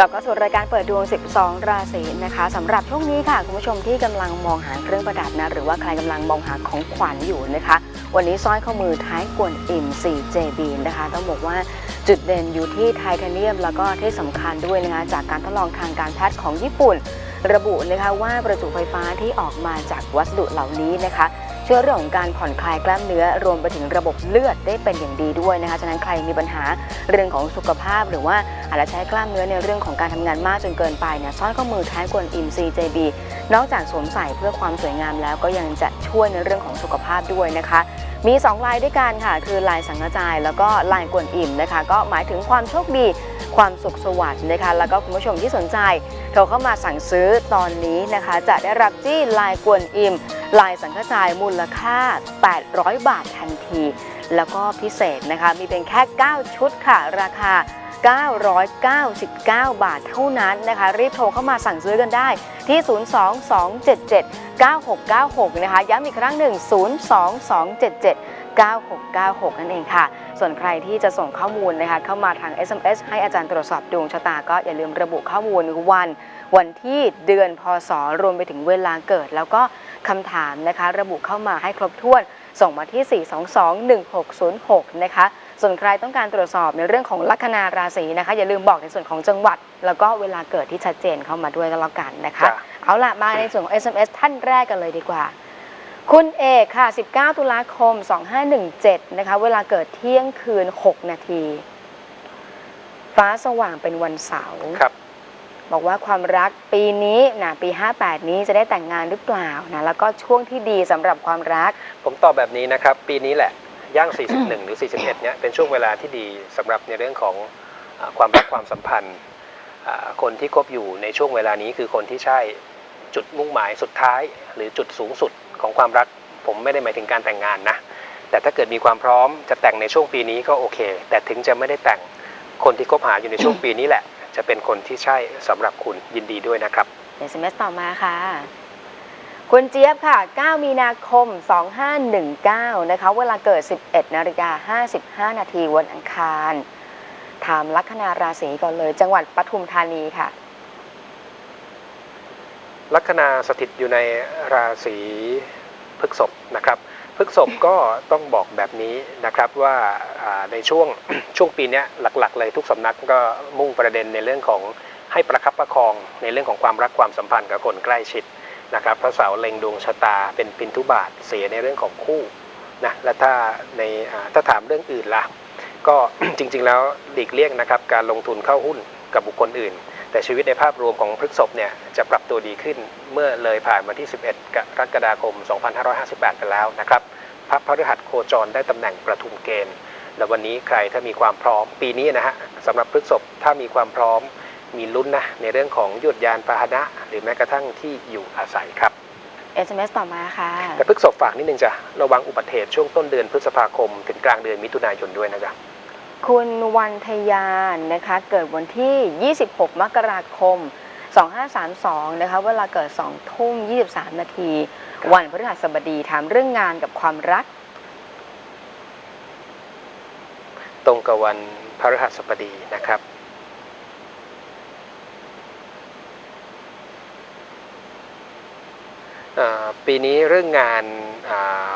กลับเข้าสู่รายการเปิดดวง 12 ราศีนะคะสำหรับช่วงนี้ค่ะ คุณผู้ชมที่กำลังมองหาเครื่องประดับนะ หรือว่าใครกำลังมองหาของขวัญอยู่นะคะ วันนี้สร้อยข้อมือท้ายกวนอิม 4JB นะคะ ต้องบอกว่าจุดเด่นอยู่ที่ไทเทเนียม แล้วก็ที่สำคัญด้วยนะคะ จากการทดลองทางการแพทย์ของญี่ปุ่น ระบุนะคะว่าประจุไฟฟ้าที่ออกมาจากวัสดุเหล่านี้นะคะ ช่วยเรื่องของการผ่อนคลายกล้ามเนื้อรวมไปถึงระบบเลือดได้เป็นอย่างดีด้วยนะคะฉะนั้นใครมีปัญหาเรื่องของสุขภาพ หรือว่าอาจจะใช้กล้ามเนื้อในเรื่องของการทำงานมากจนเกินไปเนี่ยสร้อยข้อมือท้กวนอิม CJB นอกจากสวมใส่เพื่อความสวยงามแล้วก็ยังจะช่วยในเรื่องของสุขภาพด้วยนะคะ มี 2 ลายด้วยกันค่ะ คือลายสังกะจาย แล้วก็ลายกวนอิ่มนะคะ ก็หมายถึงความโชคดีความสุขสวัสดิ์นะคะ แล้วก็คุณผู้ชมที่สนใจ โทรเข้ามาสั่งซื้อตอนนี้นะคะ จะได้รับจี้ลายกวนอิม ลายสังกะจายมูลค่า 800 บาททันที แล้วก็พิเศษนะคะ มีเพียงแค่ 9 ชุดค่ะ ราคา 999 บาทเท่านั้นนะคะ รีบโทรเข้ามาสั่งซื้อกันได้ที่ 02277 9696 นะคะ ย้ำอีกครั้งหนึ่ง 02277 9696 นั่นเองค่ะ ส่วนใครที่จะส่งข้อมูลนะคะเข้ามาทาง SMS ให้อาจารย์ตรวจสอบดวงชะตาก็อย่าลืมระบุข้อมูลวัน วันที่เดือนพศรวมไปถึงเวลาเกิด แล้วก็คำถามนะคะ ระบุเข้ามาให้ครบถ้วน ส่งมาที่ 4221606 นะคะส่วนใครต้องการตรวจสอบในเรื่องของลัคนาราศีนะคะ อย่าลืมบอกในส่วนของจังหวัด แล้วก็เวลาเกิดที่ชัดเจนเข้ามาด้วยก็แล้วกันนะคะจ้ะเอาล่ะมาในส่วนของ SMS ท่านแรกกันเลยดีกว่า คุณเอกค่ะ 19 ตุลาคม 2517 นะคะ เวลาเกิดเที่ยงคืน 6 นาที ฟ้าสว่างเป็นวันเสาร์ครับ บอกว่าความรักปีนี้นะปี 58 นี้จะได้แต่งงานหรือเปล่านะแล้วก็ช่วงที่ดีสำหรับความรัก ผมตอบแบบนี้นะครับ ปีนี้แหละ ย่าง 41 หรือ 41 เนี่ย เป็นช่วงเวลาที่ดีสำหรับในเรื่องของอาความรักความสัมพันธ์อ่าคนที่คบอยู่ในช่วงเวลานี้คือคนที่ใช่จุดมุ่งหมายสุดท้าย หรือจุดสูงสุด ของความรัก ผมไม่ได้หมายถึงการแต่งงานนะ แต่ถ้าเกิดมีความพร้อมจะแต่งในช่วงปีนี้ก็โอเค แต่ถึงจะไม่ได้แต่งคนที่คบหาอยู่ในช่วงปีนี้แหละ จะเป็นคนที่ใช่สำหรับคุณยินดีด้วยนะครับ SMS ต่อมาค่ะ คุณเจี๊ยบค่ะ 9 มีนาคม 2519 นะคะ เวลาเกิด 11นาฬิกา55 นาทีวันอังคาร ถามลัคนาราศีก่อนเลย จังหวัดปทุมธานีค่ะ ลัคนาสถิตอยู่ในราศีพฤกษภนะครับพฤกษภก็ต้องบอกแบบนี้นะครับว่าในช่วงช่วงปีนี้หลักๆ เลยทุกสำนักก็มุ่งประเด็นในเรื่องของให้ประคับประคองในเรื่องของความรักความสัมพันธ์กับคนใกล้ชิดนะครับพระเสาร์เล็งดวงชะตาเป็นปินทุบาทเสียในเรื่องของคู่นะและถ้าในถ้าถามเรื่องอื่นล่ะก็จริงๆแล้วหลีกเลี่ยงนะครับการลงทุนเข้าหุ้นกับบุคคลอื่น แต่ชีวิตในภาพรวมของพฤกษภเนี่ยจะปรับตัวดีขึ้นเมื่อเลยผ่านมาที่ 11 กรกฎาคม 2558 ไปแล้วนะครับพระพฤหัสโคจรได้ตำแหน่งประทุมเกณฑ์ และวันนี้ใครถ้ามีความพร้อมปีนี้นะฮะสำหรับพฤกษภถ้ามีความพร้อมมีลุ้นนะในเรื่องของยุดยานพาหนะ หรือแม้กระทั่งที่อยู่อาศัยครับ SMS ต่อมาค่ะ แต่พฤกษภฝากนิดนึงจ้ะระวังอุบัติเหตุช่วงต้นเดือนพฤษภาคม ถึงกลางเดือนมิถุนายนด้วยนะจ๊ะ คุณวันทยานนะคะ เกิดวันที่ 26 มกราคม 2532 นะคะ เวลาเกิด 2 ทุ่ม 23 นาที วันพฤหัสบดีถามเรื่องงานกับความรัก ตรงกับวันพฤหัสบดีนะครับ ปีนี้เรื่องงาน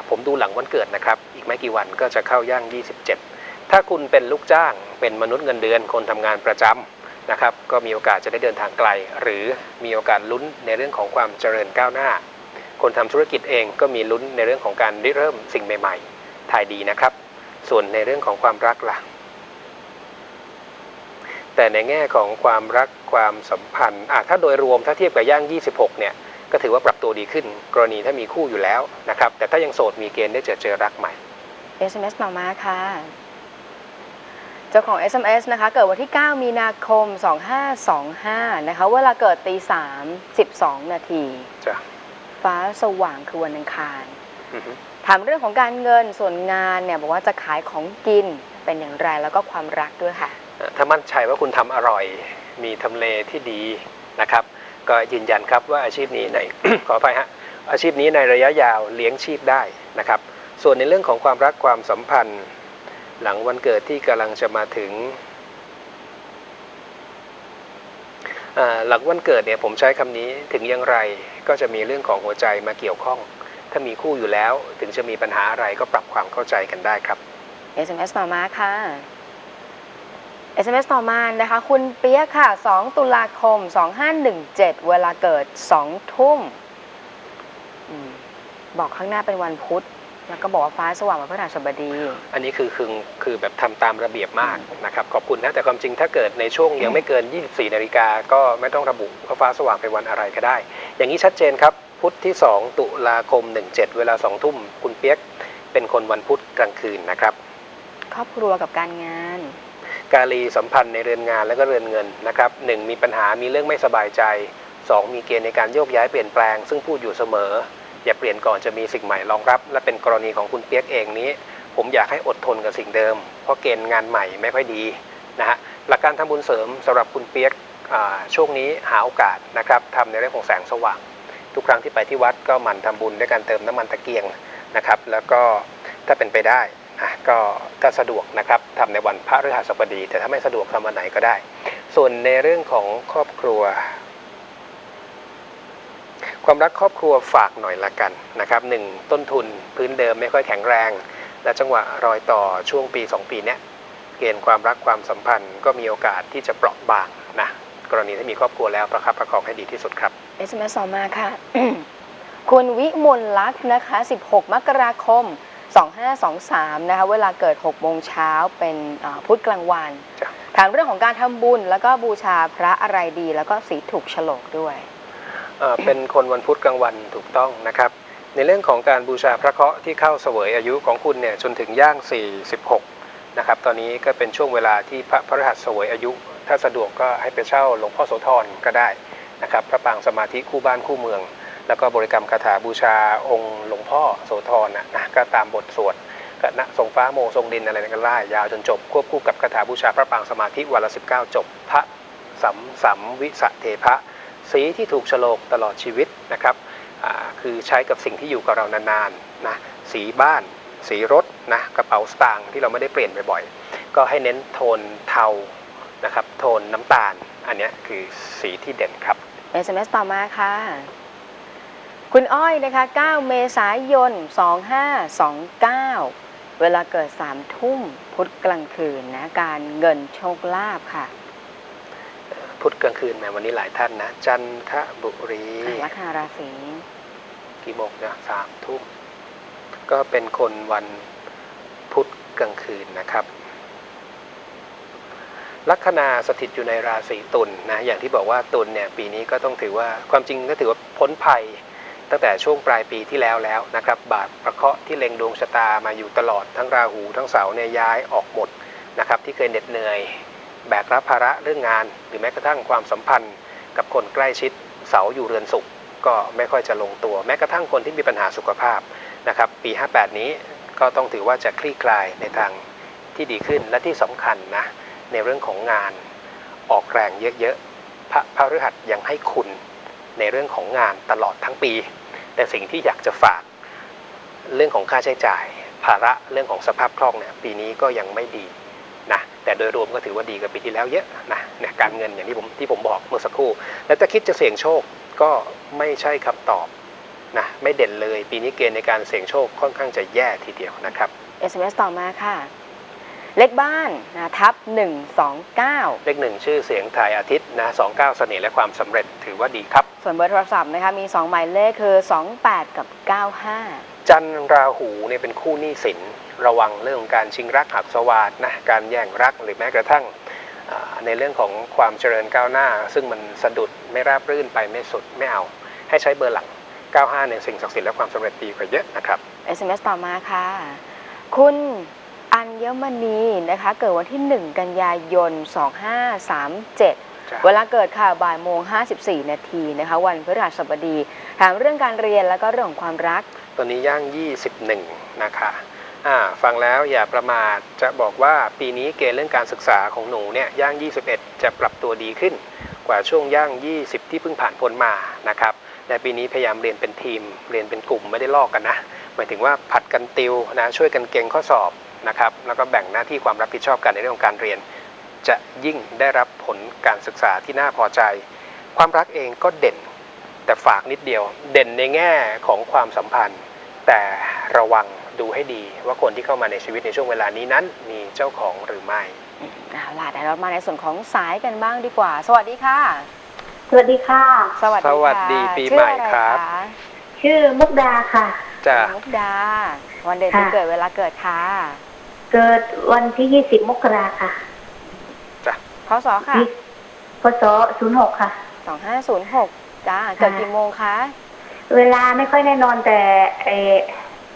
ผมดูหลังวันเกิดนะครับ อีกไม่กี่วันก็จะเข้าย่าง 27 ถ้าคุณเป็นลูกจ้างเป็นมนุษย์เงินเดือนคนทำงานประจำนะครับก็มีโอกาสจะได้เดินทางไกล หรือมีโอกาสลุ้นในเรื่องของความเจริญก้าวหน้า คนทำธุรกิจเองก็มีลุ้นในเรื่องของการริเริ่มสิ่งใหม่ๆถ่ายดีนะครับ ส่วนในเรื่องของความรักล่ะแต่ในแง่ของความรักความสัมพันธ์ถ้าโดยรวมถ้าเทียบกับย่าง 26 เนี่ยก็ถือว่าปรับตัวดีขึ้น กรณีถ้ามีคู่อยู่แล้วนะครับ แต่ถ้ายังโสดมีเกณฑ์ได้เจอเจอรักใหม่ SMS ต่อมาค่ะ เจ้าของ SMS นะคะ เกิดวันที่ 9 มีนาคม 2525 นะคะ เวลาเกิดตี 3 12 นาที จ้ะฟ้าสว่างคือวันอังคาร อือฮึถามเรื่องของการเงินส่วนงานเนี่ย บอกว่าจะขายของกินเป็นอย่างไรแล้วก็ความรักด้วยค่ะ อะถ้ามั่นใจว่าคุณทำอร่อย มีทำเลที่ดีนะครับ ก็ยืนยันครับว่าอาชีพนี้ใน ขออภัยฮะอาชีพนี้ในระยะยาวเลี้ยงชีพได้นะครับ ส่วนในเรื่องของความรักความสัมพันธ์ หลังวันเกิดที่กำลังจะมาถึง หลังวันเกิดเนี่ยผมใช้คำนี้ถึงอย่างไรก็จะมีเรื่องของหัวใจมาเกี่ยวข้อง ถ้ามีคู่อยู่แล้วถึงจะมีปัญหาอะไรก็ปรับความเข้าใจกันได้ครับ SMS ต่อมาค่ะ SMS ต่อมานะคะ คุณเปียกค่ะ 2 ตุลาคม 2517 เวลาเกิด 2 ทุ่มอมบอกข้างหน้าเป็นวันพุธ แล้วก็บอกว่าฟ้าสว่างวันพฤหัสบดี อันนี้คือคือคือแบบทำตามระเบียบมากนะครับขอบคุณนะแต่ความจริงถ้าเกิดในช่วงยังไม่เกิน 24นาฬิกาก็ไม่ต้องระบุว่าฟ้าสว่างเป็นวันอะไรก็ได้ อย่างนี้ชัดเจนครับพุธที่ 2 ตุลาคม 17 เวลา2ทุ่มคุณเปียกเป็นคนวันพุธกลางคืนนะครับ ครอบครัวกับการงาน กาลีสัมพันธ์ในเรือนงานและก็เรือนเงินนะครับหนึ่งมีปัญหามีเรื่องไม่สบายใจ 2 มีเกณฑ์ในการโยกย้ายเปลี่ยนแปลง ซึ่งพูดอยู่เสมอ อย่าเปลี่ยนก่อนจะมีสิ่งใหม่รองรับ และเป็นกรณีของคุณเปียกเองนี้ ผมอยากให้อดทนกับสิ่งเดิม เพราะเกณฑ์งานใหม่ไม่ค่อยดีนะฮะหลักการทำบุญเสริมสำหรับคุณเปียกช่วงนี้หาโอกาสนะครับทำในเรื่องของแสงสว่าง ทุกครั้งที่ไปที่วัดก็หมั่นทำบุญด้วยการเติมน้ำมันตะเกียงนะครับ แล้วก็ถ้าเป็นไปได้ก็ถ้าสะดวกนะครับทำในวันพระฤหัสบดี แต่ถ้าไม่สะดวกทำวันไหนก็ได้ ส่วนในเรื่องของครอบครัว ความรักครอบครัวฝากหน่อยละกันนะครับหนึ่งต้นทุนพื้นเดิมไม่ค่อยแข็งแรง และจังหวะรอยต่อช่วงปี 2 ปีเนี้ยเกณฑ์ความรักความสัมพันธ์ก็มีโอกาสที่จะเปราะบางนะกรณีที่มีครอบครัวแล้วประคับประคองให้ดีที่สุดครับ SMS ต่อมาค่ะ คุณวิมลลักษณ์นะคะ 16 มกราคม 2523 นะคะ เวลาเกิด 6 โมงเช้าเป็นอ่าพุธกลางวันจ้ะถามเรื่องของการทำบุญ แล้วก็บูชาพระอะไรดี แล้วก็สีถูกโฉลกด้วย เป็นคนวันพุธกลางวันถูกต้องนะครับ ในเรื่องของการบูชาพระเคราะห์ที่เข้าเสวยอายุของคุณเนี่ยจนถึงย่าง 46 นะครับ ตอนนี้ก็เป็นช่วงเวลาที่พระพฤหัสเสวยอายุ ถ้าสะดวกก็ให้ไปเช่าหลวงพ่อโสธรก็ได้นะครับพระปางสมาธิคู่บ้านคู่เมือง แล้วก็บริกรรมคาถาบูชาองค์หลวงพ่อโสธรนะนะก็ตามบทสวดก็นะทรงฟ้าโมทรงดินอะไรนั่นก็ไล่ยาวจนจบ ควบคู่กับคาถาบูชาพระปางสมาธิวันละ19 จบพระสัมสัมวิสเทพะ สีที่ถูกฉลกตลอดชีวิตนะครับคือใช้กับสิ่งที่อยู่กับเรานานๆนะสีบ้าน สีรถนะกระเป๋าสตางค์ที่เราไม่ได้เปลี่ยนบ่อยๆ ก็ให้เน้นโทนเทานะครับโทนน้ำตาล อันนี้คือสีที่เด่นครับ SMS ต่อมาค่ะ คุณอ้อยนะคะ 9 เมษายน 2529 เวลาเกิด 3 ทุ่มพุธกลางคืนนะ การเงินโชคลาภค่ะ พุธกลางคืนแหมวันนี้หลายท่านนะ จันทบุรีลัคนาราศีกี่โมงนะสามทุ่มก็เป็นคนวันพุธกลางคืนนะครับ ลัคนาสถิตอยู่ในราศีตุลนะอย่างที่บอกว่าตุลเนี่ยปีนี้ก็ต้องถือว่าความจริงก็ถือว่าพ้นภัยตั้งแต่ช่วงปลายปีที่แล้วแล้วนะครับ บาทประเคราะห์ที่เล็งดวงชะตามาอยู่ตลอดทั้งราหูทั้งเสาร์เนี่ยย้ายออกหมดนะครับ ที่เคยเหน็ดเหนื่อย แบกรับภาระเรื่องงาน หรือแม้กระทั่งความสัมพันธ์กับคนใกล้ชิดเสาอยู่เรือนสุข ก็ไม่ค่อยจะลงตัว แม้กระทั่งคนที่มีปัญหาสุขภาพนะครับปี 58 นี้ก็ต้องถือว่าจะคลี่คลายในทางที่ดีขึ้นและที่สำคัญนะในเรื่องของงานออกแรงเยอะๆพระพฤหัสยังให้คุณในเรื่องของงานตลอดทั้งปี แต่สิ่งที่อยากจะฝากเรื่องของค่าใช้จ่าย ภาระเรื่องของสภาพคล่องเนี่ยปีนี้ก็ยังไม่ดี แต่โดยรวมก็ถือว่าดีกว่าปีที่แล้วเยอะนะเนี่ยการเงินอย่างที่ผมที่ผมบอกเมื่อสักครู่ แล้วถ้าคิดจะเสี่ยงโชคก็ไม่ใช่คำตอบนะไม่เด่นเลยปีนี้เกณฑ์ในการเสี่ยงโชคค่อนข้างจะแย่ทีเดียวนะครับ SMS ต่อมาค่ะ เลขบ้านนะทับ 129 เลขหนึ่งชื่อเสียงถ่ายอาทิตย์นะสองเก้าเสน่ห์และความสำเร็จถือว่าดีครับ ส่วนเบอร์โทรศัพท์นะคะมี 2 หมายเลขคือ 28 กับ 95 จันทร์ราหูเนี่ยเป็นคู่หนี้สิน ระวังเรื่องของการชิงรักหักสวาดนะการแย่งรักหรือแม้กระทั่งอ่าในเรื่องของความเจริญก้าวหน้า ซึ่งมันสะดุดไม่ราบรื่นไปไม่สุดไม่เอา ให้ใช้เบอร์หลัง 95ในยสิ่งศักดิ์สิทธิ์และความสำเร็จดีกว่าเยอะนะครับ SMS ต่อมาค่ะ คุณอัญมณีนะคะ เกิดวันที่ 1 กันยายน 2537จ้ะเวลาเกิดค่ะบ่ายโมง 54 นาทีนะคะ วันพฤหัสบดี ถามเรื่องการเรียนแล้วก็เรื่องของความรักตอนนี้ย่าง 21 นะคะอ่า ฟังแล้วอย่าประมาทจะบอกว่าปีนี้เกณฑ์เรื่องการศึกษาของหนูเนี่ยย่าง 21 จะปรับตัวดีขึ้น กว่าช่วงย่าง 20 ที่เพิ่งผ่านพ้นมานะครับในปีนี้พยายามเรียนเป็นทีม เรียนเป็นกลุ่มไม่ได้ลอกกันนะหมายถึงว่าผัดกันติวนะช่วยกันเก่งข้อสอบนะครับแล้วก็แบ่งหน้าที่ความรับผิดชอบกันในเรื่องของการเรียน จะยิ่งได้รับผลการศึกษาที่น่าพอใจ ความรักเองก็เด่น แต่ฝากนิดเดียว เด่นในแง่ของความสัมพันธ์ แต่ระวัง ดูให้ดีว่าคนที่เข้ามาในชีวิตในช่วงเวลานี้นั้น มีเจ้าของหรือไม่เอาล่ะเดี๋ยวเรามาในส่วนของสายกันบ้างดีกว่า สวัสดีค่ะ สวัสดีค่ะ สวัสดีสวัสค่ะดีปีชื่อใหม่อะไครับะชื่อมุกดาค่ะ จะมุกดา วันเดือนปีค่ะ เกิดเวลาเกิดค่ะเกิดวันที่ 20 มกราค่ะพศค่ะพศ 06 ค่ะ 2506 จ้า เกิดกี่โมงคะ เวลาไม่ค่อยแน่นอนแต่เออ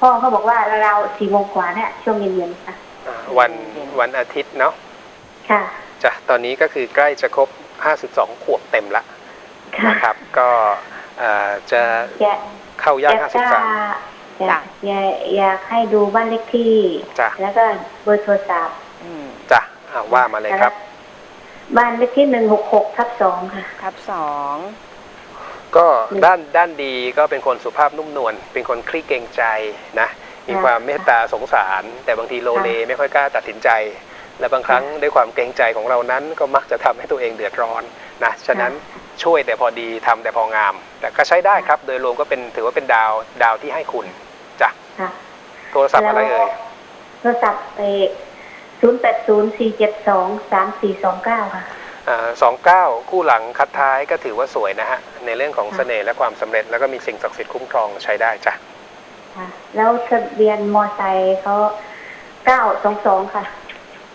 พ่อเขาบอกว่าเราๆสี่โมงกว่าเนี่ยช่วงเย็นๆค่ะอ่าวันวันอาทิตย์เนาะค่ะจ้ะตอนนี้ก็คือใกล้จะครบ 52 ขวบเต็มละค่ะนะครับ ก็เอ่อจะอยากเข้าย่างอยากจะ53อยากอยากอยากให้ดูบ้านเลขที่จ้ะแล้วก็เบอร์โทรศัพท์อืมจ้ะอ่าว่ามาเลยครับ บ้านเลขที่166ทับ2ค่ะ ทับสอง ก็ด้านด้านดีก็เป็นคนสุภาพนุ่มนวลเป็นคนคลี่เกรงใจนะมีค่ะความเมตตาสงสาร แต่บางทีโลเลค่ะไม่ค่อยกล้าตัดสินใจ และบางครั้งด้วยความเกรงใจของเรานั้นก็มักจะทำให้ตัวเองเดือดร้อนนะฉะนั้นช่วยแต่พอดีทำแต่พองาม แต่ก็ใช้ได้ครับ โดยรวมก็เป็นถือว่าเป็นดาวดาวที่ให้คุณจ้ะค่ะโทรศัพท์อะไรเอ่ยโทรศัพท์เอศูนย์แปดศูนย์สี่เจ็ดสองสามสี่สองเก้าค่ะ สองเก้าคู่หลังคัดท้ายก็ถือว่าสวยนะฮะ ในเรื่องของค่ะเสน่ห์และความสำเร็จแล้วก็มีสิ่งศักดิ์สิทธิ์คุ้มครองใช้ได้จ้ะค่ะแล้วทะเบียนมอไซค์เขาเก้าสองสองค่ะ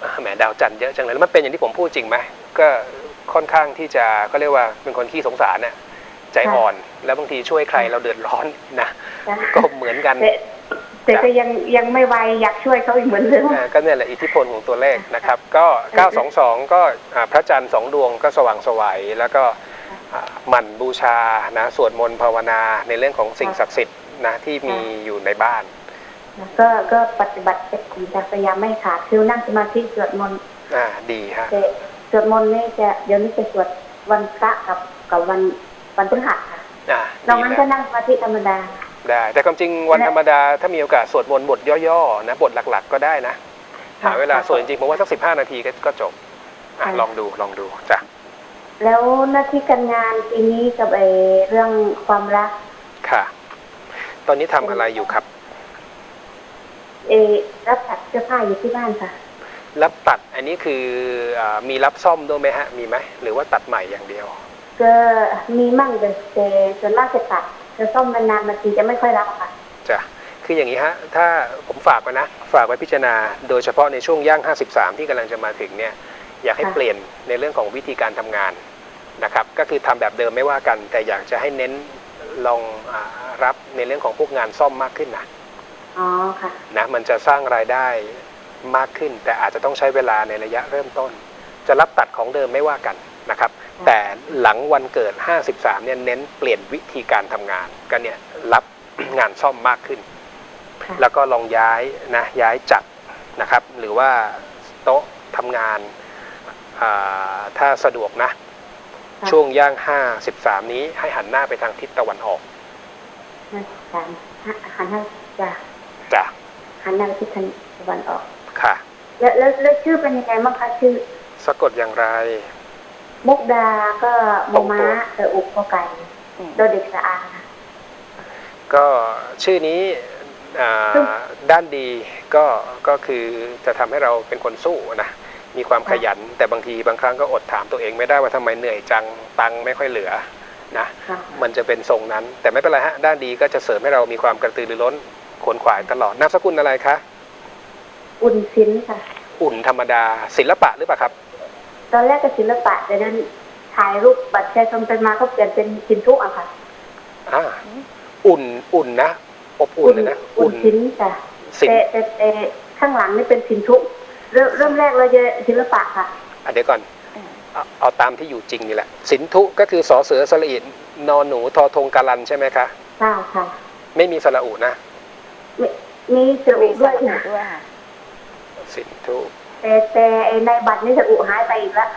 อ่าแหมดาวจันทร์เยอะจังเลยแล้วมันเป็นอย่างที่ผมพูดจริงไหมก็ค่อนข้างที่จะก็เรียกว่าเป็นคนขี้สงสารน่ะใจอ่อน แล้วบางทีช่วยใครเราเดือดร้อนนะก็เหมือนกัน แต่แต่ก็ยังยังไม่ไวอยากช่วยเขาอีกเหมือนเดิมอ่าก็เนี่ยแหละอิทธิพลของตัวเลขนะครับ ก็ 922 ก็อ่าพระจันทร์สองดวงก็สว่างไสวัยแล้วก็อ่าหมั่นบูชานะสวดมนต์ภาวนาในเรื่องของสิ่งศักดิ์สิทธิ์นะที่มีอยู่ในบ้าน ก็ก็ปฏิบัติเป็นกิจพยายามไม่ขาดคือนั่งสมาธิสวดมนต์อ่าดีฮะแต่สวดมนต์นี่จะเดี๋ยวนี้จะสวดวันพระกับกับวันวันพฤหัสค่ะอ่านอกดีนั้นนะก็นั่งสมาธิธรรมดา ได้ แต่ความจริงวันธรรมดาถ้ามีโอกาสสวดมนต์บทย่อๆนะบทหลักๆ ก็ได้นะหาเวลาสวดจริงๆผมว่าสักสิบห้านาทีก็ก็จบอะค่ะลองดูลองดูจ้ะแล้วหน้าที่การงานปีนี้กับไอเรื่องความรักค่ะ ตอนนี้ทำอะไรอยู่ครับเออรับตัดเสื้อผ้าอยู่ที่บ้านค่ะ รับตัดอันนี้คืออามีรับซ่อมด้วยไหมฮะ มีไหมหรือว่าตัดใหม่อย่างเดียว ก็มีมั่งแต่แต่ส่วนมากจะตัด จะซ่อมนานๆบางทีจะไม่ค่อยรับอะค่ะจ้ะคืออย่างนี้ฮะถ้าผมฝากไว้นะ ฝากไว้พิจารณา โดยเฉพาะในช่วงย่าง 53 ที่กำลังจะมาถึงเนี่ยอยากให้ค่ะเปลี่ยนในเรื่องของวิธีการทำงานนะครับก็คือทำแบบเดิมไม่ว่ากัน แต่อยากจะให้เน้นลองอารับในเรื่องของพวกงานซ่อมมากขึ้นนะอ๋อค่ะนะมันจะสร้างรายได้มากขึ้น แต่อาจจะต้องใช้เวลาในระยะเริ่มต้น จะรับตัดของเดิมไม่ว่ากันนะครับ แต่หลังวันเกิด 53 เนี่ยเน้นเปลี่ยนวิธีการทำงาน ก็เนี่ยรับงานซ่อมมากขึ้นค่ะแล้วก็ลองย้ายนะย้ายจัดนะครับ หรือว่าโต๊ะทำงานอ่าถ้าสะดวกนะค่ะช่วงย่าง 53 นี้ให้หันหน้าไปทางทิศตะวันออกหันหันหันหน้าจะจ้ะหันหน้าไปทิศตะวันออก ค่ะแล้วแล้วแล้วชื่อเป็นยังไงบ้างคะชื่อ สะกดอย่างไร มุกดาก็มอม้าตรงตัวเอออุกก็ไก่อืมโดเด็กสะอาดค่ะก็ชื่อนี้อ่าซึ่งด้านดีก็ก็คือจะทำให้เราเป็นคนสู้นะมีความขยัน แต่บางทีบางครั้งก็อดถามตัวเองไม่ได้ว่าทำไมเหนื่อยจังตังค์ไม่ค่อยเหลือนะค่ะมันจะเป็นทรงนั้น แต่ไม่เป็นไรฮะด้านดีก็จะเสริมให้เรามีความกระตือรือร้นขวนขวายตลอดนามสกุลอะไรคะ อุ่นศิลป์ค่ะ อุ่นธรรมดาศิลปะหรือเปล่าครับ ตอนแรกก็ศิลปะแต่นั้นถ่ายรูปบัตรประชาชนไปมาก็เปลี่ยนเป็นสินทุอะค่ะอ่าอุ่นอุ่นนะอบอุ่นเลยนะอุ่นศิลป์ค่ะศิลแต่ป์แต่แต่ข้างหลังนี่เป็นสินทุเริ่มเริ่มแรกเราจะศิลปะค่ะอะเดี๋ยวก่อนอืมเอาเอาตามที่อยู่จริงนี่แหละ สินธุก็คือสอเสือสระอินนอนหนูทอทงกาลันใช่ไหมคะใช่ค่ะ ไม่มีสระอุนะมีมีสระอุมีสด้วยระอุค่ะด้วยค่ะสินธุ แต่แต่ไอ้ในบัตรนี่สระอุหายไปอีกแล้ว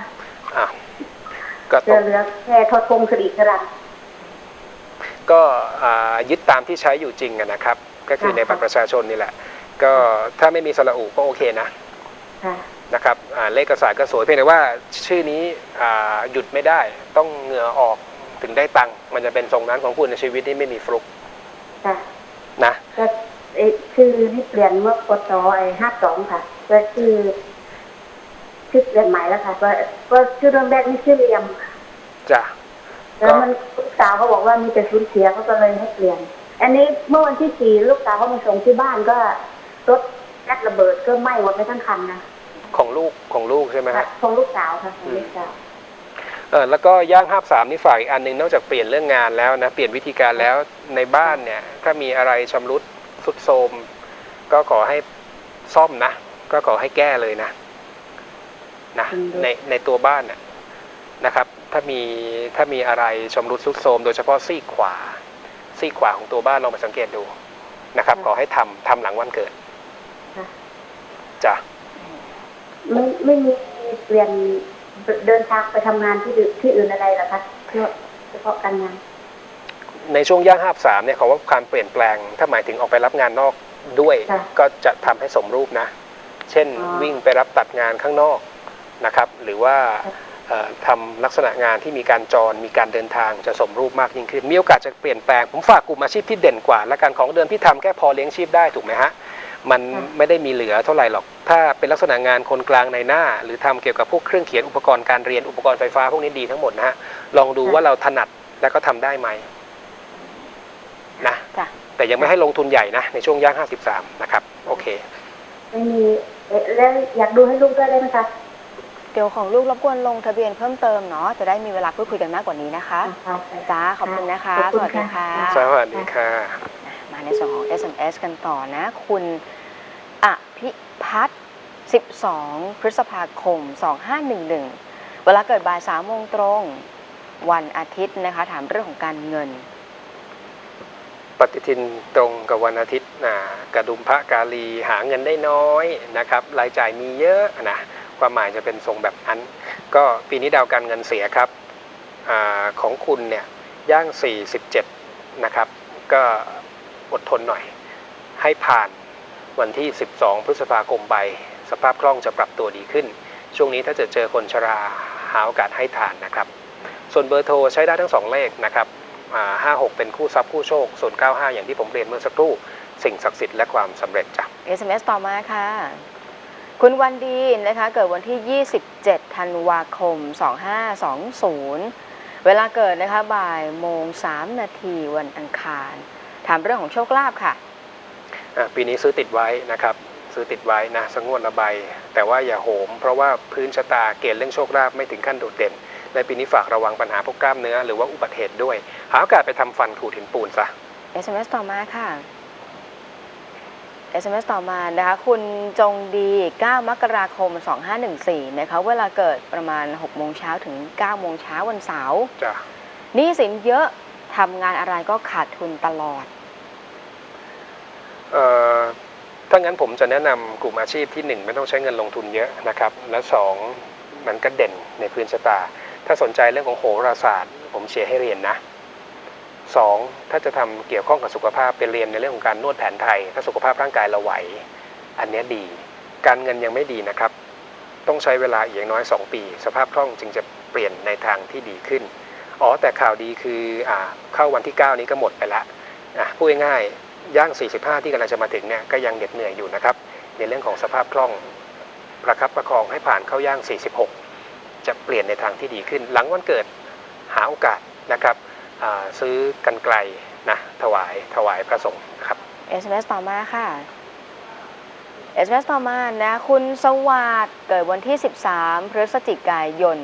อะก็เหตลือกเหลือแค่ทอทงสรีกรันก็อ่ายึดตามที่ใช้อยู่จริงอะนะครับ ก็คือค่ะในบัตรประชาชนนี่แหละ ก็ถ้าไม่มีสระอุก็โอเคนะค่ะนะครับอ่าเลขกระสายก็สวยเพียงแต่ว่าชื่อนี้อ่าหยุดไม่ได้ต้องเหงื่อออกถึงได้ตังค์มันจะเป็นทรงนั้นของคุณในชีวิตที่ไม่มีฟลุกค่ะนะก็เอ่อชื่อที่เปลี่ยนเมื่อปศไอ้ห้าสองค่ะก็ชื่อ ชื่อเปลี่ยนใหม่แล้วค่ะก็ก็ชื่อเริ่มแรกนี่ชื่อเรียมค่ะจ้ะแล้วมันลูกสาวเขาบอกว่ามีแต่สูญเสียเขาก็เลยให้เปลี่ยน อันนี้เมื่อวันที่สี่ลูกสาวเขามาส่งที่บ้านก็รถแก๊สระเบิดก็ไหม้หมดไปทั้งคันนะของลูกของลูกใช่ไหมฮะของลูกสาวค่ะของลูกสาวเออแล้วก็ย่างห้าสามนี่ฝากอีกอันหนึ่งนอกจากเปลี่ยนเรื่องงานแล้วนะเปลี่ยนวิธีการแล้วในบ้านเนี่ย ถ้ามีอะไรชำรุดสุดโทรมก็ขอให้ซ่อมนะ ก็ขอให้แก้เลยนะ นะในในตัวบ้านน่ะนะครับ ถ้ามีถ้ามีอะไรชำรุดสุดโทรมโดยเฉพาะซีกขวาซีกขวาของตัวบ้านลองมาสังเกตดูนะครับ ขอให้ทำทำหลังวันเกิดค่ะจ้ะไม่ไม่มีเปลี่ยนเดินทางไปทำงานที่อื่นที่อื่นอะไรเหรอคะเฉพาะเฉพาะการงานในช่วงย่างห้าสามเนี่ยเขาว่าการเปลี่ยนแปลง ถ้าหมายถึงออกไปรับงานนอกด้วยค่ะก็จะทำให้สมรูปนะ เช่นอ๋อวิ่งไปรับตัดงานข้างนอก นะครับ หรือว่าค่ะเอ่อทำลักษณะงานที่มีการจรมีการเดินทางจะสมรูปมากยิ่งขึ้น มีโอกาสจะเปลี่ยนแปลง ผมฝากกลุ่มอาชีพที่เด่นกว่า และการของเดิมที่ทำแค่พอเลี้ยงชีพได้ถูกไหมฮะ มันค่ะไม่ได้มีเหลือเท่าไหร่หรอก ถ้าเป็นลักษณะงานคนกลางในหน้า หรือทำเกี่ยวกับพวกเครื่องเขียนอุปกรณ์การเรียนอุปกรณ์ไฟฟ้าพวกนี้ดีทั้งหมดนะฮะ ลองดูว่าเราถนัดและก็ทำได้ไหมนะจ้ะแต่ยังไม่ให้ลงทุนใหญ่นะในช่วงย่าง53 นะครับ โอเคไม่มีเอ๊ะแล้วอยากดูให้ลูกด้วยได้ไหมคะ เดี๋ยวของลูกรบกวนลงทะเบียนเพิ่มเติมเนาะจะได้มีเวลาพูดคุยกันมากกว่านี้นะคะค่ะจ้าขอบคุณนะคะ ขอบสคุณวัสดีค่ะ ค่ะ สวัสดีค่ะ มาในส่วนของ SMS กันต่อนะ คุณอภิพัฒน์12 พฤษภาคม 2511 เวลาเกิดบ่าย3โมงตรง วันอาทิตย์นะคะ ถามเรื่องของการเงิน ปฏิทินตรงกับวันอาทิตย์นะกระดุมพระกาลีหาเงินได้น้อยนะครับ รายจ่ายมีเยอะนะ ความหมายจะเป็นทรงแบบนั้น ก็ปีนี้ดาวการเงินเสียครับอของคุณเนี่ยย่าง 47 นะครับ ก็อดทนหน่อย ให้ผ่านวันที่ 12 พฤษภาคมไป สภาพคล่องจะปรับตัวดีขึ้น ช่วงนี้ถ้าจะเจอคนชราหาโอกาสให้ทานนะครับ ส่วนเบอร์โทรใช้ได้ทั้งสองเลขนะครับห้าหกเป็นคู่ทรัพย์คู่โชค ส่วน 95 อย่างที่ผมเรียนเมื่อสักครู่ สิ่งศักดิ์สิทธิ์และความสำเร็จจ้ะ SMS ต่อมาค่ะ คุณวันดีนะคะเกิดวันที่ 27 ธันวาคม 2520 เวลาเกิดนะคะบ่ายโมง 3 นาทีวันอังคาร ถามเรื่องของโชคลาภค่ะ อะปีนี้ซื้อติดไว้นะครับ ซื้อติดไว้นะสงวนระบายแต่ว่าอย่าโหม เพราะว่าพื้นชะตาเกณฑ์เรื่องโชคลาภไม่ถึงขั้นโดดเด่น ในปีนี้ฝากระวังปัญหาพวกกล้ามเนื้อหรือว่าอุบัติเหตุด้วย หาโอกาสไปทำฟันขูดหินปูนซะ SMS ต่อมาค่ะ SMS ต่อมานะคะคุณจงดี 9 มกราคม 2514 นะคะเวลาเกิดประมาณ 6 โมงเช้าถึง 9 โมงเช้าวันเสาร์จ้ะหนี้สินเยอะทำงานอะไรก็ขาดทุนตลอด เอ่อถ้างั้นผมจะแนะนำกลุ่มอาชีพที่ 1 ไม่ต้องใช้เงินลงทุนเยอะนะครับ และ 2 มันก็เด่นในพื้นชะตา ถ้าสนใจเรื่องของโหราศาสตร์ ผมเชียร์ให้เรียนนะ สองถ้าจะทำเกี่ยวข้องกับสุขภาพไปเรียนในเรื่องของการนวดแผนไทย ถ้าสุขภาพร่างกายเราไหว อันนี้ดี การเงินยังไม่ดีนะครับ ต้องใช้เวลาอย่างน้อย 2 ปี สภาพคล่องจึงจะเปลี่ยนในทางที่ดีขึ้น อ๋อแต่ข่าวดีคืออ่าเข้าวันที่ 9 นี้ก็หมดไปละอะพูดง่ายๆย่าง 45 ที่กำลังจะมาถึงเนี่ยก็ยังเหน็ดเหนื่อยอยู่นะครับ ในเรื่องของสภาพคล่องประคับประคองให้ผ่านเข้าย่าง 46 จะเปลี่ยนในทางที่ดีขึ้น หลังวันเกิดหาโอกาสนะครับ ซื้อกันไกลนะถวายถวายพระสงฆ์นะครับ SMS ต่อมาค่ะ SMS ต่อมานะคุณสวัสดเกิดวันที่ 13 พฤศจิกายน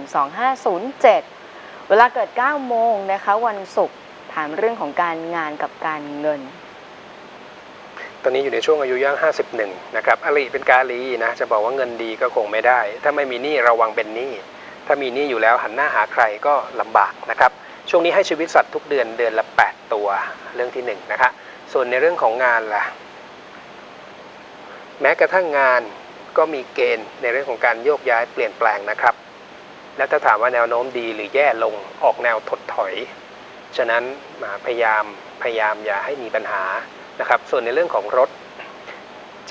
2507 เวลาเกิด 9 โมงนะคะ วันศุกร์ถามเรื่องของการงานกับการเงิน ตอนนี้อยู่ในช่วงอายุย่าง 51 นะครับอลิเป็นกาลีนะ จะบอกว่าเงินดีก็คงไม่ได้ ถ้าไม่มีหนี้ระวังเป็นหนี้ ถ้ามีหนี้อยู่แล้วหันหน้าหาใครก็ลำบากนะครับ ช่วงนี้ให้ชีวิตสัตว์ทุกเดือนเดือนละ 8 ตัวเรื่องที่1นงนะคะส่วนในเรื่องของงานล่ะ แม้กระทั่งงานก็มีเกณฑ์ในเรื่องของการโยกย้ายเปลี่ยนแปลงนะครับ และถ้าถามว่าแนวโน้มดีหรือแย่ลงออกแนวถดถอย ฉะนั้นมาพยายามพยายามอย่าให้มีปัญหานะครับ ส่วนในเรื่องของรถ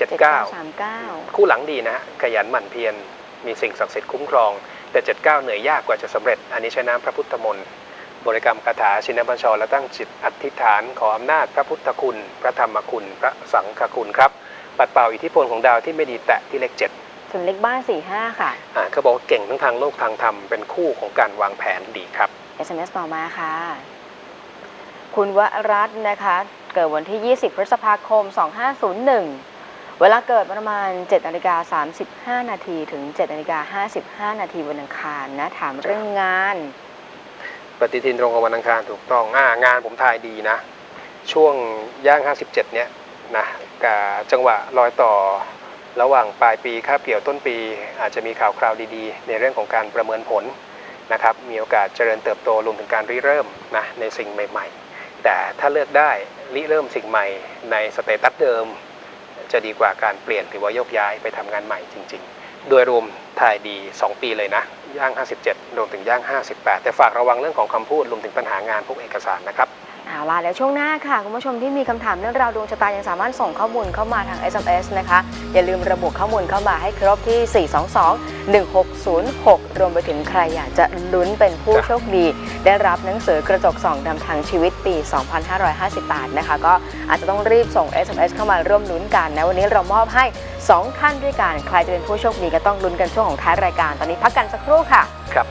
79 7939คู่หลังดีนะฮะขยันหมั่นเพียรมีสิ่งศักดิ์สิทธิ์คุ้มครอง แต่ 79 เหนื่อยยากกว่าจะสำเร็จ อันนี้ใช้น้ำพระพุทธมนต์ บริกรรมคาถาชินบัญชรและตั้งจิตอธิษฐานขออำนาจพระพุทธคุณ พระธรรมคุณ พระสังฆคุณครับ ปัดเป่าอิทธิพลของดาวที่ไม่ดีแตะที่เลขเจ็ดส่วนเลขบ้าน 45 ค่ะอ่าเขาบอกว่าเก่งทั้งทางโลกทางธรรมเป็นคู่ของการวางแผนดีครับ SMS ต่อมาค่ะ คุณวรัตน์นะคะ เกิดวันที่ 20 พฤษภาคม 2501 เวลาเกิดประมาณ7นาฬิกา35 นาทีถึง7นาฬิกา55 นาทีวันอังคารนะ ถามเรื่องงาน ปฏิทินตรงกับวันอังคารถูกต้องอ่างานผมทายดีนะ ช่วงย่าง 57 เนี้ยนะกับจังหวะรอยต่อระหว่างปลายปีคาเกี่ยวต้นปี อาจจะมีข่าวคราวดีๆ ในเรื่องของการประเมินผลนะครับมีโอกาสเจริญเติบโตรวมถึงการริเริ่มนะในสิ่งใหม่ ๆ แต่ถ้าเลือกได้ริเริ่มสิ่งใหม่ในสเตตัสเดิม จะดีกว่าการเปลี่ยนหรือว่าโยกย้ายไปทำงานใหม่จริง ๆ โดยรวมถ่ายดี 2 ปีเลยนะ ย่าง 57 รวมถึงย่าง 58 แต่ฝากระวังเรื่องของคำพูดรวมถึงปัญหางานพวกเอกสารนะครับ เอาล่ะแล้วช่วงหน้าค่ะ คุณผู้ชมที่มีคำถามเรื่องราวดวงชะตายังสามารถส่งข้อมูลเข้ามาทาง SMS นะคะ อย่าลืมระบุข้อมูลเข้ามาให้ครบที่ 422 1606 รวมไปถึงใครอยากจะลุ้นเป็นผู้โชคดี ได้รับหนังสือกระจกส่องนำทางชีวิตปี 2558 นะคะ ก็อาจจะต้องรีบส่ง SMS เข้ามาร่วมลุ้นกันนะวันนี้เรามอบให้ 2 ท่านด้วยกันใครจะเป็นผู้โชคดีก็ต้องลุ้นกันช่วงของท้ายรายการตอนนี้พักกันสักครู่ค่ะ ครับ